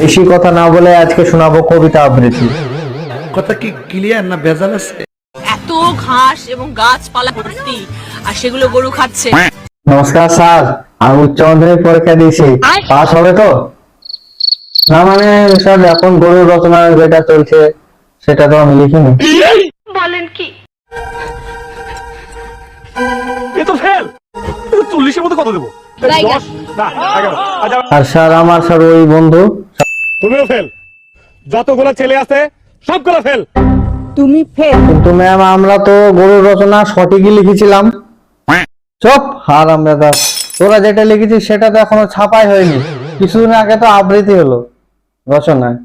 বেশি কথা না বলে আজকে শোনাবো কবিতা আবৃত্তি। কথা কি ক্লিয়ার না ভেজাল আছে? এত ঘাস এবং গাছপালা ভর্তি আর সেগুলো গরু খাচ্ছে। নমস্কার স্যার আমি উচ্চ মাধ্যমিক পরীক্ষা দিয়েছি। পাস হবে তো? না মানে স্যার এখন গরুর রচনার যেটা চলছে সেটা তো আমি লিখিনি। এ তো ফেল! চল্লিশের মধ্যে কত দেবো? দশ? না এগারো। আচ্ছা আর স্যার আমার স্যার ওই বন্ধু। তুমিও ফেল যতগুলো ছেলে আছে সবগুলো ফেল তুমি ফেল কিন্তু ম্যাম আমরা তো গরুর রচনা সঠিকই লিখেছিলাম। চপ হার আমরা দা তোরা যেটা লিখেছিস সেটা তো এখনও ছাপাই হয়নি। কিছুদিন আগে তো আবৃত্তি হলো রচনায়।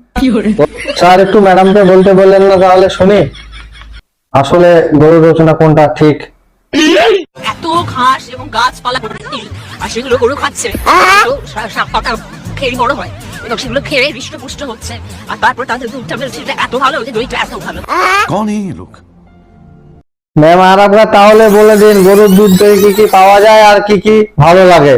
স্যার একটু ম্যাডামকে বলতে বললেন না তাহলে শুনি। আসলে গরুর রচনা কোনটা ঠিক? এত ঘাস এবং গাছপালা আর সেগুলো গরু খাচ্ছে। খেয়ে বড় হয়? লোক? ম্যাম আর আপনার তাহলে বলে দিন গরুর দুধ থেকে কি কি পাওয়া যায় আর কি কি ভালো লাগে?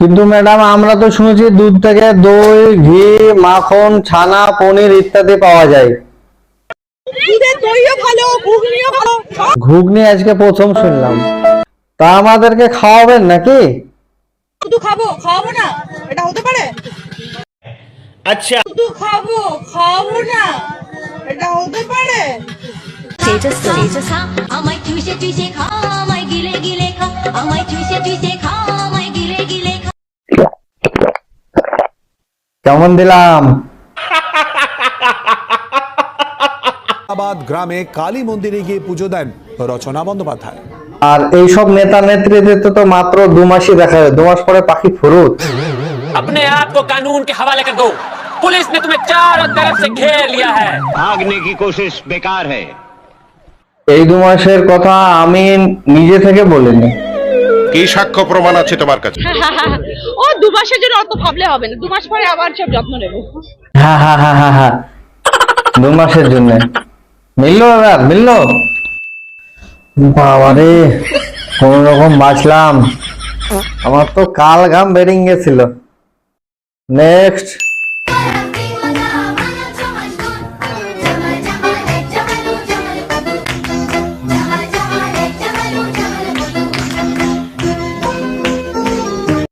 কিন্তু ম্যাডাম আমরা তো শুনেছি দুধ থেকে দই ঘি মাখন ছানা পনির ইত্যাদি পাওয়া যায়। ঘুগনি আজকে প্রথম শুনলাম। তা আমাদেরকে খাওয়াবেন নাকি? শুধু খাব খাওয়াবো না। এটা হতে পারে? আচ্ছা। শুধু খাব খাওয়াবো না। এটা হতে পারে? খা আমায় চুষে চুষে খা আমায় গিলে গিলে খা। আমায় চুষে চুষে খা আমায় গিলে গিলে খা। কেমন দিলাম? গ্রামে কালী মন্দিরে গিয়ে পুজো দেন রচনা বন্দ্যোপাধ্যায়। আর এইসব নেতা নেত্রীদের তো মাত্র দু মাসই দেখা যায় দু মাস পরে পাখি ফুরুত अपने आप को कानून के हवाले कर दो पुलिस ने तुम्हें चारों तरफ से घेर लिया है भागने की कोशिश बेकार है এই দু মাসের কথা আমি নিজে থেকে বলিনি কি সাক্ষ্য প্রমাণ আছে তোমার কাছে ও দু মাসের জন্য অত ভাবলে হবে না দু মাস পরে আবার সব যত্ন নেবো হ্যাঁ হ্যাঁ হ্যাঁ হ্যাঁ হ্যাঁ দু মাসের জন্য মিললো এবার মিললো বাবারে কোন রকম বাঁচলাম। আমার তো কাল ঘাম বেরিং গেছিল। নেক্সট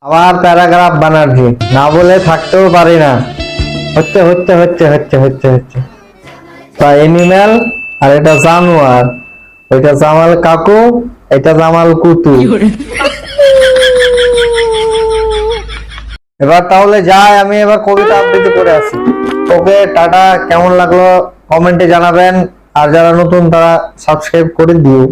আবার প্যারাগ্রাফ বানার্জি না বলে থাকতেও পারি না। হচ্ছে হচ্ছে হচ্ছে হচ্ছে হচ্ছে হচ্ছে। তা এনিম্যাল আর এটা জানোয়ার। ওইটা জামাল কাকু এটা জামাল কুতু। এবার তাহলে যাই আমি এবার কবিতা আবৃত্তি করে আসি। ওকে টাটা কেমন লাগল? কমেন্টে জানাবেন। আর যারা নতুন তারা সাবস্ক্রাইব করে দিও।